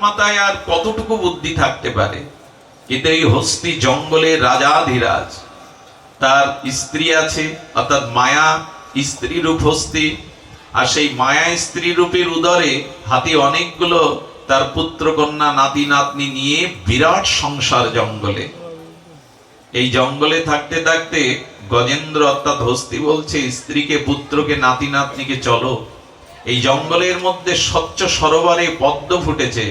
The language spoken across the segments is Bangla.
মাথায় আর কতটুকু বুদ্ধি থাকতে পারে? কিন্তু এই হস্তি জঙ্গলের রাজাধিরাজ। তার স্ত্রী আছে, অর্থাৎ মায়া স্ত্রী রূপ হস্তি। আর সেই মায়া স্ত্রী রূপের উদরে হাতি অনেকগুলো তার পুত্র কন্যা নাতি, নাতনি নিয়ে বিরাট সংসার জঙ্গলে। এই জঙ্গলে থাকতে থাকতে গজেন্দ্র অর্থাৎ হস্তি বলছে, স্ত্রীকে, পুত্রকে, নাতি, নাতনিকে চলো। এই জঙ্গলের মধ্যে স্বচ্ছ সরোবরে পদ্ম ফুটেছে।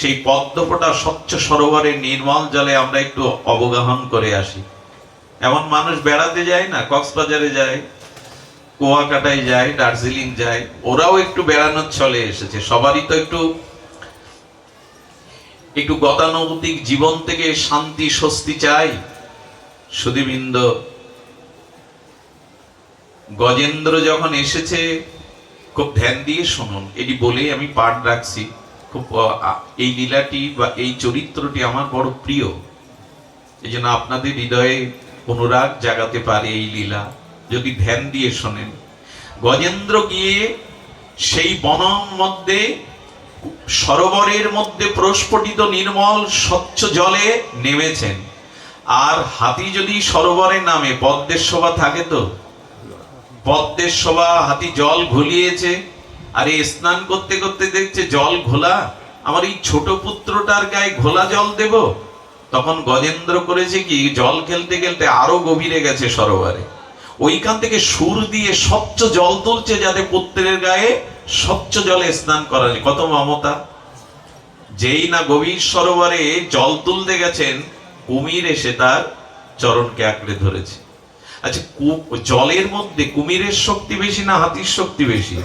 সেই পদ্ম ফোটা স্বচ্ছ সরোবরে নির্মল জলে আমরা একটু অবগাহন করে আসি। এমন মানুষ বেড়াতে যায় না, কক্সবাজারে যায়, কুয়াকাটায় যায়, দার্জিলিং যায়, ওরাও একটু বেড়ানোর চলে এসেছে। সবারই তো একটু একটু গতানুগতিক জীবন থেকে শান্তি, স্বস্তি চাই। সুদীবৃন্দ গজেন্দ্র যখন এসেছে খুব ধ্যান দিয়ে শুনুন। এটি বলেই আমি পাঠ রাখছি। খুব এই লীলাটি বা এই চরিত্রটি আমার বড় প্রিয়। এই জন্য আপনাদের হৃদয়ে অনুরাগ জাগাতে পারে এই লীলা। যদি ধ্যান দিয়ে শোনেন। গজেন্দ্র গিয়ে সেই বনম মধ্যে, সরোবরের মধ্যে প্রস্ফুটিত নির্মল স্বচ্ছ জলে নেমেছেন। আর হাতি যদি সরোবরে নামে, পদ্মের শোভা থাকে তো? পদ্মের শোভা, হাতি জল ঘুলিয়েছে। আর এই স্নান করতে করতে দেখছে জল ঘোলা। আমার এই ছোট পুত্রটার গায়ে ঘোলা জল দেব? তখন গজেন্দ্র করেছে কি, জল খেলতে খেলতে আরও গভীরে গেছে সরোবরে। ওইখান থেকে সুর দিয়ে স্বচ্ছ জল তুলছে যাতে পুত্রের গায়ে স্বচ্ছ জলে স্নান করা যায়। কত মমতা। যেই না গভীর সরোবরে জল তুলতে গেছেন, কুমির এসে তার চরণকে আঁকড়ে ধরেছে। আচ্ছা জলের মধ্যে কুমিরের শক্তি বেশি না হাতির শক্তি বেশি?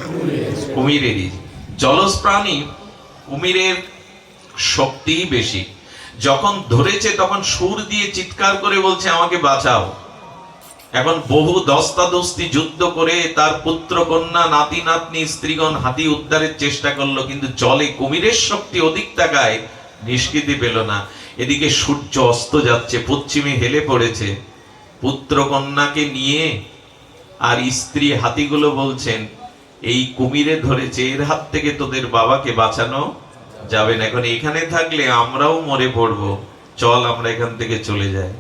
কুমিরেরই। জলজ প্রাণী কুমিরের শক্তি বেশি। যখন ধরেছে, তখন সুর দিয়ে চিৎকার করে বলছে, আমাকে বাঁচাও। এখন বহু দস্তাদস্তি যুদ্ধ করে তার পুত্র, কন্যা, নাতি, নাতনি, স্ত্রীগণ হাতি উদ্ধারের চেষ্টা করল, কিন্তু জলে কুমিরের শক্তি অধিক টাকায় নিষ্কৃতি পেল না। এদিকে সূর্য অস্ত যাচ্ছে, পশ্চিমে হেলে পড়েছে। পুত্র কন্যাকে নিয়ে আর স্ত্রী হাতিগুলো বলছেন, এই কুমিরে ধরেছে, এর হাত থেকে তোদের বাবাকে বাঁচানো যাবে না। এখন এখানে থাকলে আমরাও মরে পড়ব। চল আমরা এখান থেকে চলে যাই।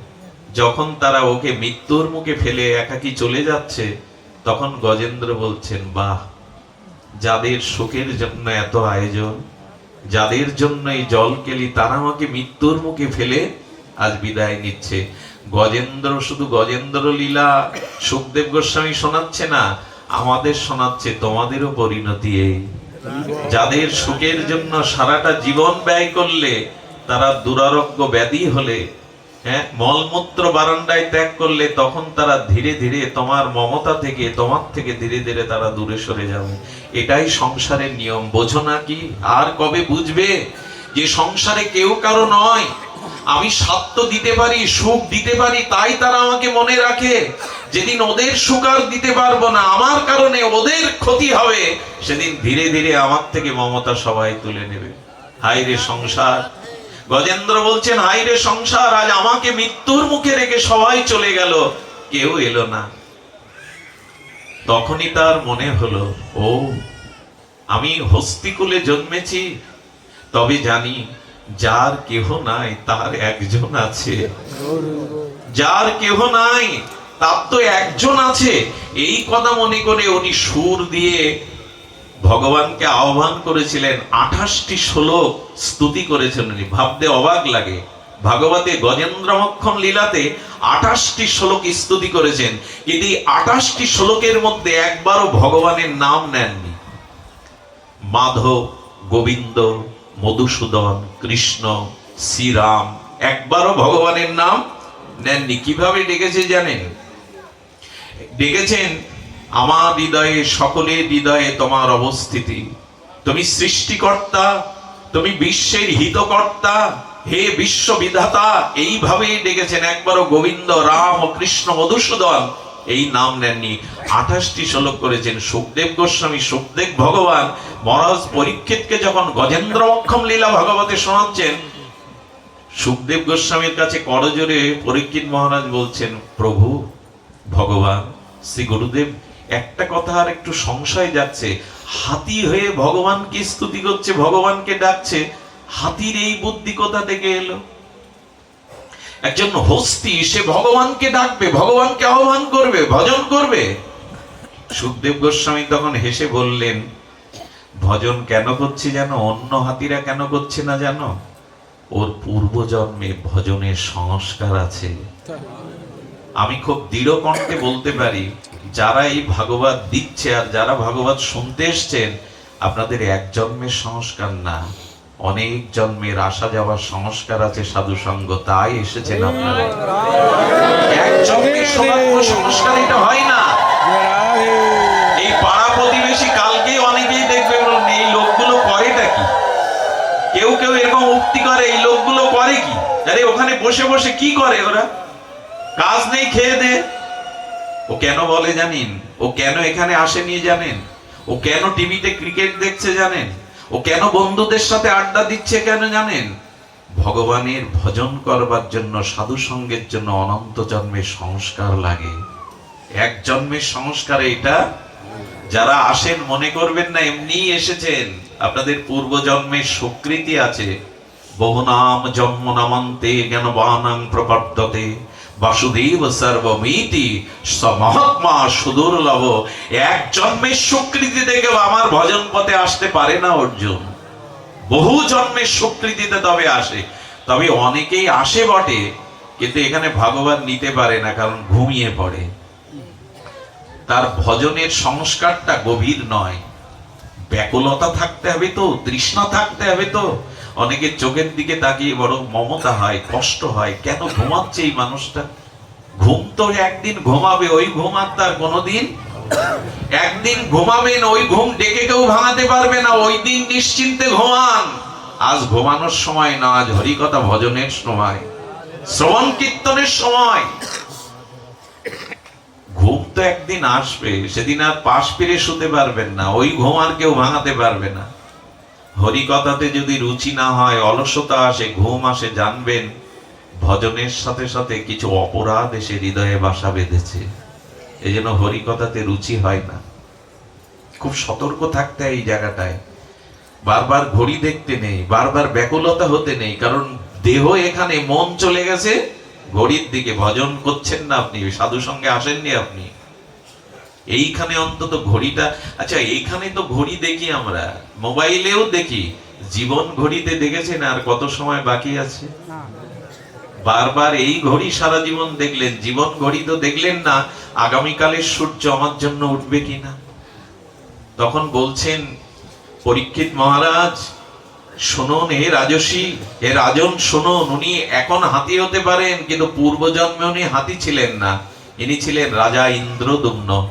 যখন তারা ওকে মৃত্যুর মুখে ফেলে একাকি চলে যাচ্ছে, তখন গজেন্দ্র বলছেন, বাহ, যাদের শোকের জন্য এত আয়োজন, যাদের জন্য এই জল কেলি তারা আমাকে মৃত্যুর মুখে ফেলে আজ বিদায় নিচ্ছে। গজেন্দ্র শুধু গজেন্দ্র লীলা সুখদেব গোস্বামী শোনাচ্ছে না, আমাদের শোনাচ্ছে তোমাদেরও পরিণতি যাদের সুখের জন্য সারাটা জীবন ব্যয় করলে, তারা দুরারোগ্য ব্যাধি হলে হ্যাঁ মলমূত্র বারান্দায় ত্যাগ করলে, তখন তারা ধীরে ধীরে তোমার মমতা থেকে, তোমার থেকে ধীরে ধীরে তারা দূরে সরে যাবে। এটাই সংসারের নিয়ম, বোঝো না কি, আর কবে বুঝবে যে সংসারে কেউ কারও নয়। আমি স্বার্থ দিতে পারি, সুখ দিতে পারি, তাই তারা আমাকে মনে রাখে। যেদিন ওদের সুখ আর দিতে পারব না, আমার কারণে ওদের ক্ষতি হবে, সেদিন ধীরে ধীরে আমার থেকে মমতা সবাই তুলে নেবে। হায় রে সংসার। গজেন্দ্র বলছেন হাই রে সংসার, আজ আমাকে মৃত্যুর মুখে রেখে সবাই চলে গেল, কেউ এলো না। তখনই তার মনে হলো, ও, আমি হস্তিকুলে জন্মেছি, তবে জানি যার কেহ নাই, তার একজন আছে। যার কেহ নাই, তার তো একজন আছে। এই কথা মনে করে উনি সুর দিয়ে ভগবানকে আহ্বান করেছিলেন। আঠাশটি শ্লোক স্তুতি করেছেন উনি। ভাবতে অবাক লাগে। ভাগবতে গজেন্দ্রমক্ষণ লীলাতে আঠাশটি শ্লোক স্তুতি করেছেন। কিন্তু এই আঠাশটি শ্লোকের মধ্যে একবারও ভগবানের নাম নেননি। মাধব, গোবিন্দ মধুসূদন, কৃষ্ণ, শ্রীরাম, একবারও ভগবানের নাম নেননি। কীভাবে ডেকেছে জানেন? ডেকেছেন আমার হৃদয়ে সকলের হৃদয়ে তোমার অবস্থিতি। তুমি সৃষ্টিকর্তা, তুমি বিশ্বের হিতকর্তা, হে বিশ্ব বিধাতা। এইভাবেই ডেকেছেন। একবারও গোবিন্দ, রাম কৃষ্ণ, মধুসূদন এই নাম নেননি। আঠাশটি শ্লোক করেছেন, সুখদেব গোস্বামী, সুখদেব ভগবান। মহারাজ পরীক্ষিতকে যখন গজেন্দ্র অক্ষম লীলা ভগবতে শোনাচ্ছেন, সুখদেব গোস্বামীর কাছে করজোরে পরীক্ষিত মহারাজ বলছেন, প্রভু, ভগবান, শ্রী গুরুদেব, একটা কথা আর একটু সংশয় যাচ্ছে। হাতি হয়ে ভগবানকে স্তুতি করছে? ভগবানকে ডাকছে, হাতির এই বুদ্ধি কোথা থেকে এলো? একজন হস্তি, সে ভগবানকে ডাকবে, ভগবানকে আহ্বান করবে, ভজন করবে। সুখদেব গোস্বামী তখন হেসে বললেন, ভজন কেন করছে জানো? অন্য হাতিরা কেন করছে না জানো? ওর পূর্বজন্মে ভজনের সংস্কার আছে। আমি খুব দৃঢ় কণ্ঠে বলতে পারি, যারা এই ভাগবত দিচ্ছে আর যারা ভাগবত শুনতে এসছেন, আপনাদের এক জন্মের সংস্কার না। অনেক জন্মের আসা যাওয়ার সংস্কার আছে সাধু সঙ্গ তাই এসেছেন আপনারা। এক জন্মের সংস্কার এটা হয় না। এই পাড়া প্রতিবেশী কালকে অনেকেই এই লোকগুলো করেটা কি? কেউ কেউ এরকম উক্তি করে এই লোকগুলো করে কি? আরে ওখানে বসে বসে কি করে ওরা? কাজ নেই খেয়ে দে। ও কেন বলে জানেন? ও কেন এখানে আসেনি জানেন? ও কেন টিভিতে ক্রিকেট দেখছে জানেন? ও কেন বন্ধুদের সাথে আড্ডা দিচ্ছে কেন জানেন? ভগবানের ভজন করবার জন্য, সাধু সঙ্গের জন্য অনন্ত জন্মের সংস্কার লাগে। এক জন্মের সংস্কার এটা যারা আসেন, মনে করবেন না এমনি এসেছেন। আপনাদের পূর্ব জন্মের স্বীকৃতি আছে। বহু নাম জন্ম নামান্তে জ্ঞানবানাং প্রপদ্যতে বাসুদেব সর্বমিতি মহাত্মা সুদুর্লভ। এক জন্মের স্বীকৃতি থেকে আমার ভজন পথে আসতে পারে না অর্জুন। বহু জন্মের স্বীকৃতিতে তবে আসে। তবে অনেকেই আসে বটে, কিন্তু এখানে ভগবান নিতে পারে না, কারণ ঘুমিয়ে পড়ে। তার ভজনের সংস্কারটা গভীর নয়। ব্যাকুলতা থাকতে হবে তো, তৃষ্ণা থাকতে হবে তো। অনেকের চোখের দিকে তাকিয়ে বড় মমতা হয়, কষ্ট হয়, কেন ঘুমাচ্ছে এই মানুষটা? ঘুম তো একদিন ঘুমাবে, ওই ঘুম আর তার কোনোদিন একদিন ঘুমাবেন ওই ঘুম ডেকে কেউ ভাঙাতে পারবে না, ওই দিন নিশ্চিন্তে ঘুমান। আজ ঘুমানোর সময় না, আজ হরিকথা ভজনের সময়, শ্রবণ কীর্তনের সময়। ঘুম তো একদিন আসবে, সেদিন আর পাশ ফিরে শুতে পারবেন না, ওই ঘুম আর কেউ ভাঙাতে পারবে না। হরিকথাতে যদি রুচি না হয়, অলসতা আসে, ঘুম আসে, জানবেন, ভজনের সাথে সাথে কিছু অপরাধ এসে হৃদয়ে বাসা বেঁধেছে। এই জন্য হরিকথাতে রুচি হয় না। খুব সতর্ক থাকতে এই জায়গাটায়। বারবার ঘড়ি দেখতে নেই, বারবার ব্যাকুলতা হতে নেই, কারণ দেহ এখানে মন চলে গেছে, ঘড়ির দিকে। ভজন করছেন না আপনি সাধু সঙ্গে আসেননি আপনি। এইখানে অন্তত ঘড়িটা আচ্ছা এইখানে তো ঘড়ি দেখি আমরা। মোবাইলেও দেখি। জীবন ঘড়িতে দেখেছেন আর কত সময় বাকি আছে? বারবার এই ঘড়ি সারা জীবন দেখলেন জীবন ঘড়ি তো দেখলেন না আগামীকালের সূর্য আমার জন্য উঠবে কিনা? তখন বলছেন পরীক্ষিত মহারাজ শুনুন হে রাজসী হে রাজন শুনুন উনি এখন হাতি হতে পারেন কিন্তু পূর্বজন্মে উনি হাতি ছিলেন না। ইনি ছিলেন রাজা ইন্দ্রদুম্ন।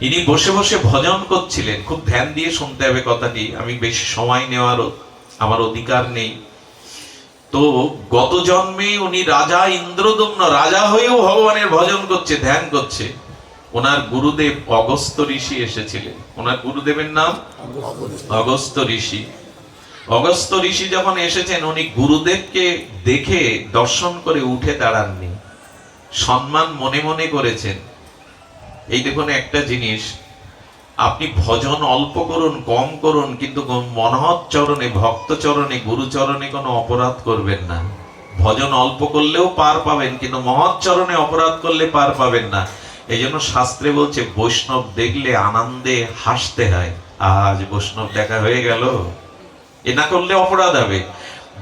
ইনি বসে বসে ভজন করছিলেন। খুব ধ্যান দিয়ে শুনতে হবে কথাটি। আমি বেশি সময় নেওয়ার আমার অধিকার নেই। তো গত জন্মে উনি রাজা ইন্দ্রদম্ন, রাজা হয়েও ভগবানের ভজন করছে, ধ্যান করছে। ওনার গুরুদেব অগস্ত ঋষি এসেছিলেন। ওনার গুরুদেবের নাম? অগস্ত ঋষি। অগস্ত ঋষি যখন এসেছেন, উনি গুরুদেবকে দেখে দর্শন করে উঠে দাঁড়াননি। সম্মান মনে মনে করেছেন। এই দেখুন একটা জিনিস, আপনি ভজন অল্প করুন, কম করুন, কিন্তু মনহৎ চরণে, ভক্ত চরণে, গুরু চরণে কোনো অপরাধ করবেন না। ভজন অল্প করলেও পার পাবেন, কিন্তু মহৎ চরণে অপরাধ করলে পার পাবেন না। এই জন্য শাস্ত্রে বলছে, বৈষ্ণব দেখলে আনন্দে হাসতে হয়। আজ বৈষ্ণব দেখা হয়ে গেল। এ না করলে অপরাধ হবে।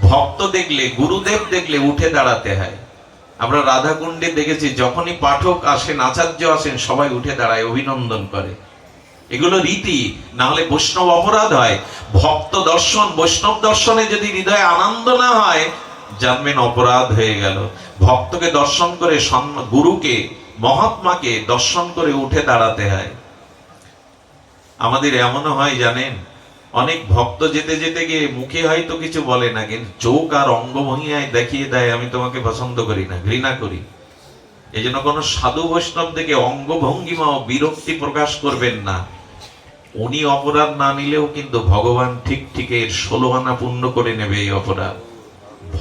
ভক্ত দেখলে, গুরুদেব দেখলে উঠে দাঁড়াতে হয়। আমরা রাধাকুণ্ডে দেখেছি, যখনই পাঠক আসেন, আচার্য আসেন, সবাই উঠে দাঁড়ায়, অভিনন্দন করে। এগুলো রীতি না হলে বৈষ্ণব অপরাধ হয়। ভক্ত দর্শন, বৈষ্ণব দর্শনে যদি হৃদয়ে আনন্দ না হয়, জানবেন অপরাধ হয়ে গেল। ভক্তকে দর্শন করে গুরুকে, মহাত্মাকে দর্শন করে উঠে দাঁড়াতে হয়। আমাদের এমনও হয়, জানেন? অনেক ভক্ত যেতে যেতে গিয়ে মুখে হয়তো কিছু বলে না, কিন্তু চোখ আর অঙ্গভঙ্গিয়ায় দেখিয়ে দেয়, আমি তোমাকে পছন্দ করি না, ঘৃণা করি। এই জন্য কোনো সাধু বৈষ্ণব থেকে অঙ্গভঙ্গিমা ও বিরক্তি প্রকাশ করবেন না। উনি অপরাধ না নিলেও কিন্তু ভগবান ঠিক ঠিক এর ষোলো আনা পূর্ণ করে নেবে এই অপরাধ।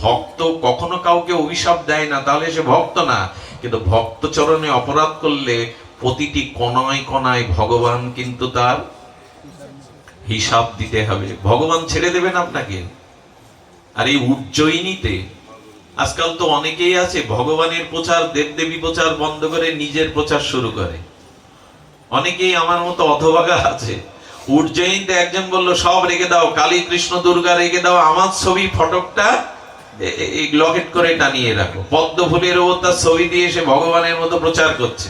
ভক্ত কখনো কাউকে অভিশাপ দেয় না, তাহলে সে ভক্ত না। কিন্তু ভক্ত চরণে অপরাধ করলে প্রতিটি কণায় কণায় ভগবান কিন্তু তার হিসাব দিতে হবে। ভগবান ছেড়ে দেবেন আপনাকে। আর এই উজ্জয়িনীতে, আজকাল তো অনেকেই আছে, ভগবানের প্রচার, দেবদেবী প্রচার বন্ধ করে নিজের প্রচার শুরু করে। অনেকেই আমার মতো অথবাগা আছে। উজ্জয়িনীতে একজন বলল, সব রেখে দাও, কালী কৃষ্ণ দুর্গা রেখে দাও, আমার ছবি, ফটকটা লকেট করে টানিয়ে রাখো। পদ্ম ফুলের ওপর তার ছবি দিয়ে সে ভগবানের মতো প্রচার করছে।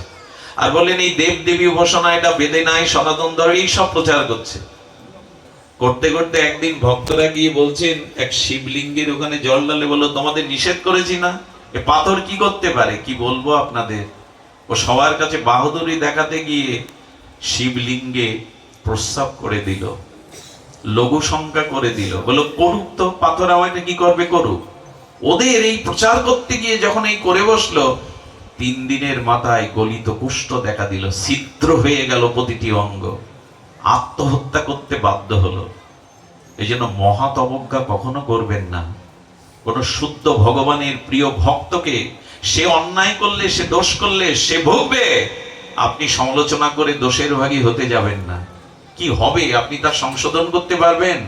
আর বললেন, এই দেব দেবী উপাসনা, এটা বেদে নাই, সনাতন এই সব প্রচার করছে। করতে করতে একদিন ভক্তরা গিয়ে বলছেন, এক শিবলিঙ্গের ওখানে জল ডালে বলল তোমাদের নিষেধ করেছি না? এ পাথর কি করতে পারে? কি বলব আপনাদের? ও সবার কাছে বাহাদুরি দেখাতে গিয়ে শিবলিঙ্গে প্রস্রাব করে দিল। লঘু সংখ্যা করে দিল। বলো করুক তো, পাথর আমাকে কি করবে, করুক। ওদের এই প্রচার করতে গিয়ে যখন এই করে বসল, তিন দিনের মাথায় গলিত কুষ্ঠ দেখা দিল। ছিদ্র হয়ে গেল প্রতিটি অঙ্গ। আত্মহত্যা করতে বাধ্য হলো। এই জন্য মহাত অবজ্ঞা কখনো করবেন না। কোন শুদ্ধ ভগবানের প্রিয় ভক্তকে সে অন্যায় করলে, সে দোষ করলে, সে ভুগবে, আপনি সমালোচনা করে দোষের ভাগী হতে যাবেন না। কি হবে? আপনি তার সংশোধন করতে পারবেন?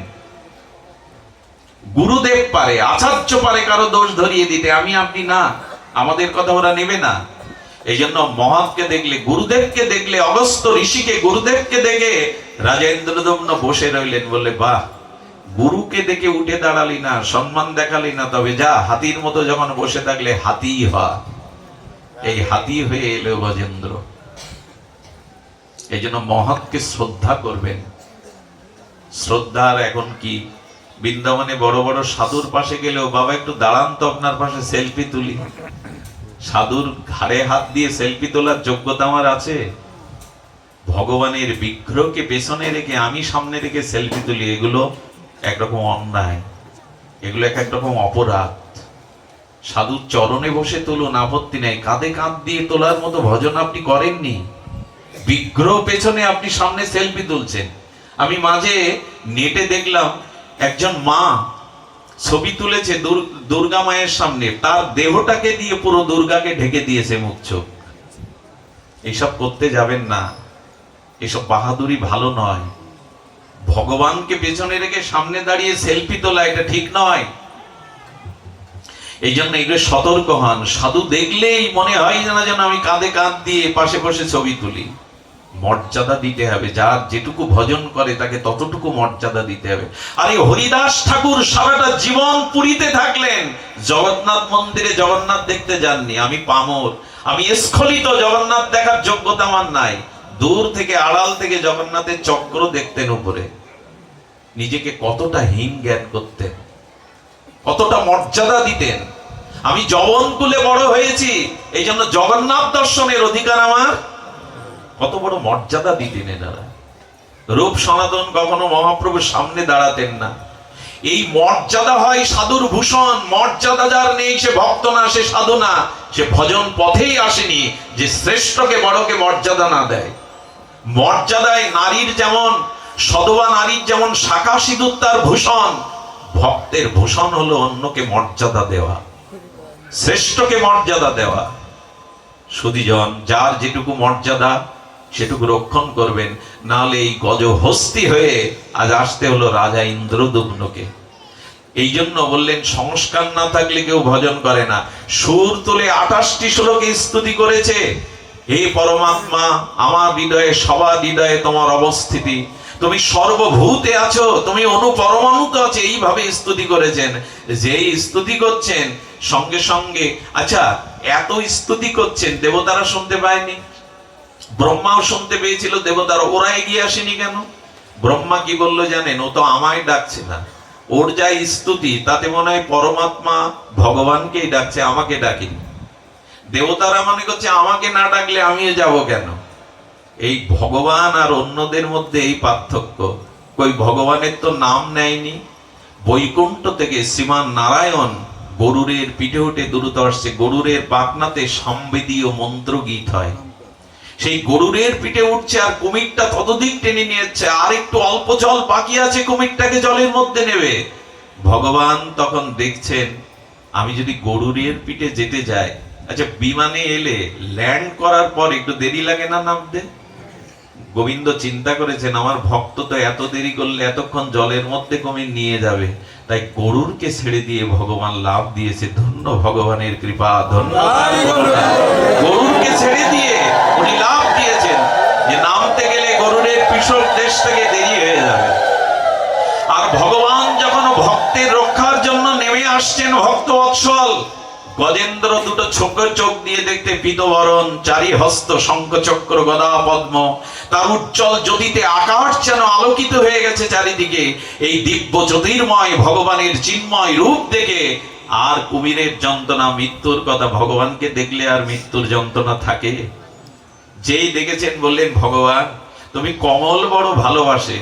গুরুদেব পারে, আচার্য পারে কারও দোষ ধরিয়ে দিতে, আমি আপনি না। আমাদের কথা ওরা নেবে না। এই জন্য মহাতকে দেখলে, গুরুদেবকে দেখলে অগস্ত ঋষিকে গুরুদেবকে দেখে রাজেন্দ্রদম্ন বসে রইলেন, বললে, বাহ, গুরুকে দেখে উঠে দাঁড়ালি না, সম্মান দেখালি না, তবে যা, হাতির মতো যখন বসে থাকলে হাতি হ। এই হাতি হয়ে এলো গজেন্দ্র। এই জন্য মহৎকে শ্রদ্ধা করবেন। শ্রদ্ধার এখন কি? বৃন্দাবনে বড় বড় সাধুর পাশে গেলেও, বাবা, একটু দাঁড়ান তো আপনার পাশে, সেলফি তুলি। সাধুর ঘাড়ে হাত দিয়ে সেলফি তোলার যোগ্যতা আমার আছে। ভগবানের বিগ্রহকে পেছনে রেখে আমি সামনে রেখে সেলফি তুলি, এগুলো একরকম অন্যায়। এগুলো এক একরকম অপরাধ। সাধুর চরণে বসে তুলুন আপত্তি নেই। কাঁধে কাঁধ দিয়ে তোলার মতো ভজন আপনি করেননি। বিগ্রহ পেছনে আপনি সামনে সেলফি তুলছেন। আমি মাঝে নেটে দেখলাম, একজন মা ছবি তুলেছে দুর- দুর্গা মায়ের সামনে। তার দেহটাকে দিয়ে পুরো দুর্গাকে ঢেকে দিয়েছে মুখ চোখ। এইসব করতে যাবেন না। এসব বাহাদুরি ভালো নয়। ভগবানকে পেছনে রেখে সামনে দাঁড়িয়ে সেলফি তোলা এটা ঠিক নয়। এই জন্য এগুলো সতর্ক হন। সাধু দেখলেই মনে হয় না যেন আমি কাঁধে কাঁধ দিয়ে পাশে বসে ছবি তুলি। মর্যাদা দিতে হবে। যার যেটুকু ভজন করে তাকে ততটুকু মর্যাদা দিতে হবে। আরে হরিদাস ঠাকুর সারাটা জীবন পুরীতে থাকলেন। জগন্নাথ মন্দিরে জগন্নাথ দেখতে যাননি। আমি পামর। আমি স্খলিত জগন্নাথ দেখার যোগ্যতা আমার নাই। দূর থেকে, আড়াল থেকে জগন্নাথের চক্র দেখতেন উপরে। নিজেকে কতটা হীন জ্ঞান করতেন, কতটা মর্যাদা দিতেন। আমি জবন কুলে বড় হয়েছি এই জন্য জগন্নাথ দর্শনের অধিকার আমার। কত বড় মর্যাদা দিতেন এনারা। রূপ সনাতন কখনো মহাপ্রভুর সামনে দাঁড়াতেন না। এই মর্যাদা হয় সাধুর ভূষণ, মর্যাদা যার নেই, সে ভক্ত না, সে সাধু না, সে ভজন পথেই আসেনি, যে শ্রেষ্ঠকে বড়কে মর্যাদা না দেয়। মর্যাদায় নারীর যেমন, সদবা নারীর যেমন শাখা সিঁদুর তার ভূষণ, ভক্তের ভূষণ হলো অন্যকে মর্যাদা দেওয়া, শ্রেষ্ঠকে মর্যাদা দেওয়া। সুদীজন, যার যেটুকু মর্যাদা, সেটুকু রক্ষণ করবেন, নাহলে এই গজ হস্তি হয়ে আজ আসতে হলো রাজা ইন্দ্রদুম্নকে এই জন্য বললেন, সংস্কার না থাকলে কেউ ভজন করে না। সুর তুলে আঠাশটি শ্লোকে স্তুতি করেছে। হে পরমাত্মা, আমার হৃদয়ে, সবার হৃদয়ে তোমার অবস্থিতি। তুমি সর্বভূতে আছো, তুমি অনুপরমাণুতে আছো, এইভাবে স্তুতি করেছেন। যেই স্তুতি করছেন, সঙ্গে সঙ্গে আচ্ছা এত স্তুতি করছেন, দেবতারা শুনতে পায়নি? ব্রহ্মাও শুনতে পেয়েছিল, দেবতারা ওরা এগিয়ে আসেনি কেন? ব্রহ্মা কি বলল জানেন? ও তো আমায় ডাকছে না। ওর যা স্তুতি, তাতে মনে হয় পরমাত্মা ভগবানকেই ডাকছে, আমাকে ডাকিনি। দেবতারা মনে করছে, আমাকে না ডাকলে আমিও যাব কেন? এই ভগবান আর অন্যদের মধ্যে এই পার্থক্য। কই, ভগবানের তো নাম নেয়নি। বৈকুণ্ঠ থেকে শ্রীমান নারায়ণ গরুরের পিঠে উঠে দ্রুত আসছে। গরুরের পাকনাতে সম্বেদীয় মন্ত্র গীত হয়। সেই গরুরের পিঠে উঠছে আর কুমিরটা ততদিক টেনে নিয়েছে আর একটু অল্প জল বাকি আছে, কুমিরটাকে জলের মধ্যে নেবে। ভগবান তখন দেখছেন, আমি যদি গরুরের পিঠে যেতে যাই আচ্ছা বিমানে এলে ল্যান্ড করার পর একটু দেরি লাগে না নামতে? গোবিন্দ চিন্তা করেছেন আমার ভক্ত তো এত দেরি করলে এতক্ষণ জলের মধ্যে কুমির নিয়ে যাবে। তাই গরুরকে ছেড়ে দিয়ে ভগবান লাভ দিয়েছে। ধন্য ভগবানের কৃপা ধন্য। গরুরকে ছেড়ে দিয়ে উনি লাভ দিয়েছেন যে নামতে গেলে গরুরের পিছর দেশ থেকে দেরি হয়ে যাবে। আর ভগবান যখন ভক্তের রক্ষার জন্য নেমে আসছেন ভক্ত গজেন্দ্র দুটো চোখ চোখ দিয়ে দেখতে পিতবরণ চারি হস্ত শঙ্খ চক্র গদা পদ্ম তার উজ্জ্বল জ্যোতিতে আকাশ যেন আলোকিত হয়ে গেছে চারিদিকে। এই দিব্য জ্যোতির্ময় ভগবানের চিন্ময় রূপ দেখে আর কুমিরের যন্ত্রণা, মৃত্যুর কথা ভগবানকে দেখলে আর মৃত্যুর যন্ত্রণা থাকে। যেই দেখেছেন বললেন, ভগবান, তুমি কমল বড় ভালোবাসে।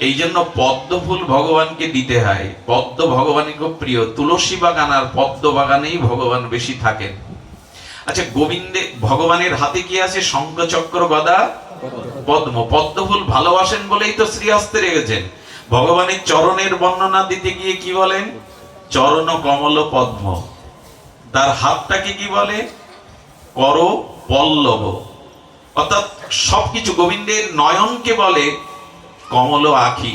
এই জন্য পদ্ম ফুল ভগবানকে দিতে হয়। পদ্ম ভগবানের খুব প্রিয়। তুলসী বাগান আর পদ্ম বাগানেই ভগবান বেশি থাকেন। আচ্ছা গোবিন্দে, ভগবানের হাতে কি আছে শঙ্খ চক্র গদা? পদ্ম। পদ্ম ফুল ভালোবাসেন বলেই তো শ্রী শ্রীহস্তে রেখেছেন। ভগবানের চরণের বর্ণনা দিতে গিয়ে কি বলেন? চরণ কমল পদ্ম। তার হাতটাকে কি বলে? কর পল্লব। অর্থাৎ সবকিছু গোবিন্দের নয়নকে বলে কমল আখি।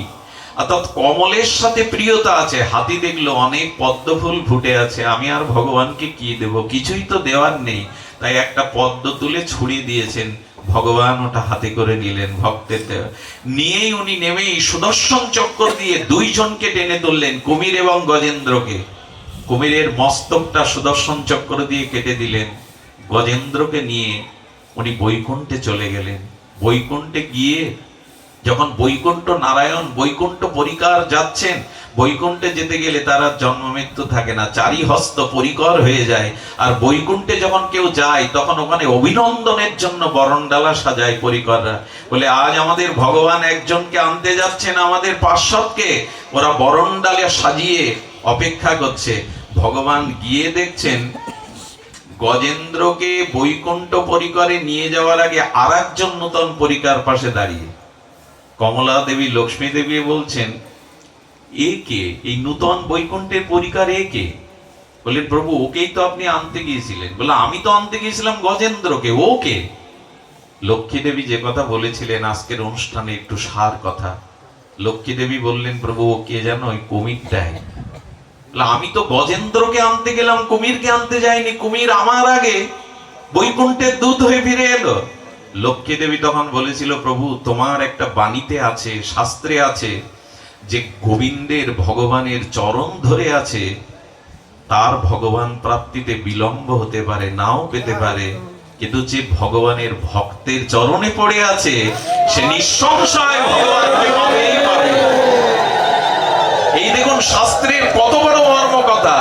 অর্থাৎ কমলের সাথে প্রিয়তা আছে। হাতি দেখল অনেক পদ্ম ফুল ফুটে আছে। আমি আর ভগবানকে কি দেব? কিছুই তো দেওয়ার নেই। তাই একটা পদ্ম তুলে ছুড়ে দিয়েছেন। ভগবান ওটা হাতে করে নিলেন ভক্তের নিয়েই উনি নেমেই সুদর্শন চক্কর দিয়ে দুইজনকে টেনে তুললেন কুমির এবং গজেন্দ্রকে। কুমিরের মস্তকটা সুদর্শন চক্র দিয়ে কেটে দিলেন। গজেন্দ্রকে নিয়ে উনি বৈকুণ্ঠে চলে গেলেন। বৈকুণ্ঠে গিয়ে যখন বৈকুণ্ঠ নারায়ণ বৈকুণ্ঠ পরিকার যাচ্ছেন, বৈকুণ্ঠে যেতে গেলে তার জন্ম মৃত্যু থাকে না চারি হস্ত পরিকর হয়ে যায়। আর বৈকুণ্ঠে যখন কেউ যায়, তখন ওখানে অভিনন্দনের জন্য বরণডালা সাজায় পরিকররা। বলে, আজ আমাদের ভগবান একজনকে আনতে যাচ্ছেন আমাদের পার্শ্বদকে। ওরা বরণডালে সাজিয়ে অপেক্ষা করছে। ভগবান গিয়ে দেখছেন, গজেন্দ্রকে বৈকুণ্ঠ পরিকরে নিয়ে যাওয়ার আগে আর একজন নূতন পরিকার পাশে দাঁড়িয়ে। কমলা দেবী লক্ষ্মী দেবী বলছেন এ কে? এই নূতন বৈকুণ্ঠের পরিকার এ কে? বললেন প্রভু ওকেই তো আপনি আনতে গিয়েছিলেন। বলে আমি তো আনতে গিয়েছিলাম গজেন্দ্রকে ও কে? লক্ষ্মী দেবী যে কথা বলেছিলেন আজকের অনুষ্ঠানে একটু সার কথা। লক্ষ্মী দেবী বললেন প্রভু ও কে জানো ওই কুমিরটাই বলে, আমি তো গজেন্দ্রকে আনতে গেলাম কুমিরকে আনতে যাইনি কুমির আমার আগে বৈকুণ্ঠের দূত হয়ে ফিরে এলো। লক্ষ্মী দেবী তখন বলেছিল, প্রভু, তোমার একটা বাণীতে আছে, শাস্ত্রে আছে যে গোবিন্দের ভগবানের চরণ ধরে আছে, তার ভগবান প্রাপ্তিতে বিলম্ব হতে পারে, নাও পেতে পারে। কিন্তু যে ভগবানের ভক্তের চরণে পড়ে আছে, সে নিঃসংশয় এই দেখুন, শাস্ত্রের কত বড় মর্ম কথা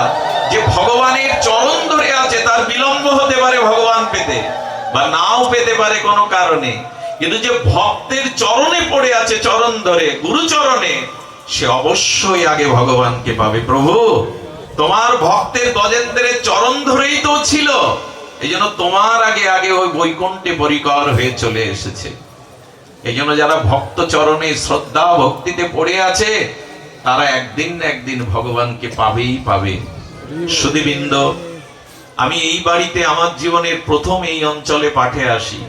যে ভগবানের চরণ ধরে আছে তার বিলম্ব হতে পারে ভগবান পেতে বা নাও পেতে পারে কোনো কারণে। কিন্তু যে ভক্তের চরণে পড়ে আছে, চরণ ধরে, গুরু চরণে, সে অবশ্যই আগে ভগবানকে পাবে। প্রভু, তোমার ভক্তের গজেন্দ্রের চরণ ধরেই তো ছিল। এই জন্য তোমার আগে আগে ওই বৈকুণ্ঠে পরিকর হয়ে চলে এসেছে। এই জন্য যারা ভক্ত চরণে শ্রদ্ধা ভক্তিতে পড়ে আছে, তারা একদিন একদিন ভগবানকে পাবেই পাবে। সুদীবৃন্দ আমি এই বাড়িতে আমার জীবনের প্রথম এই অঞ্চলে পাঠে আসি।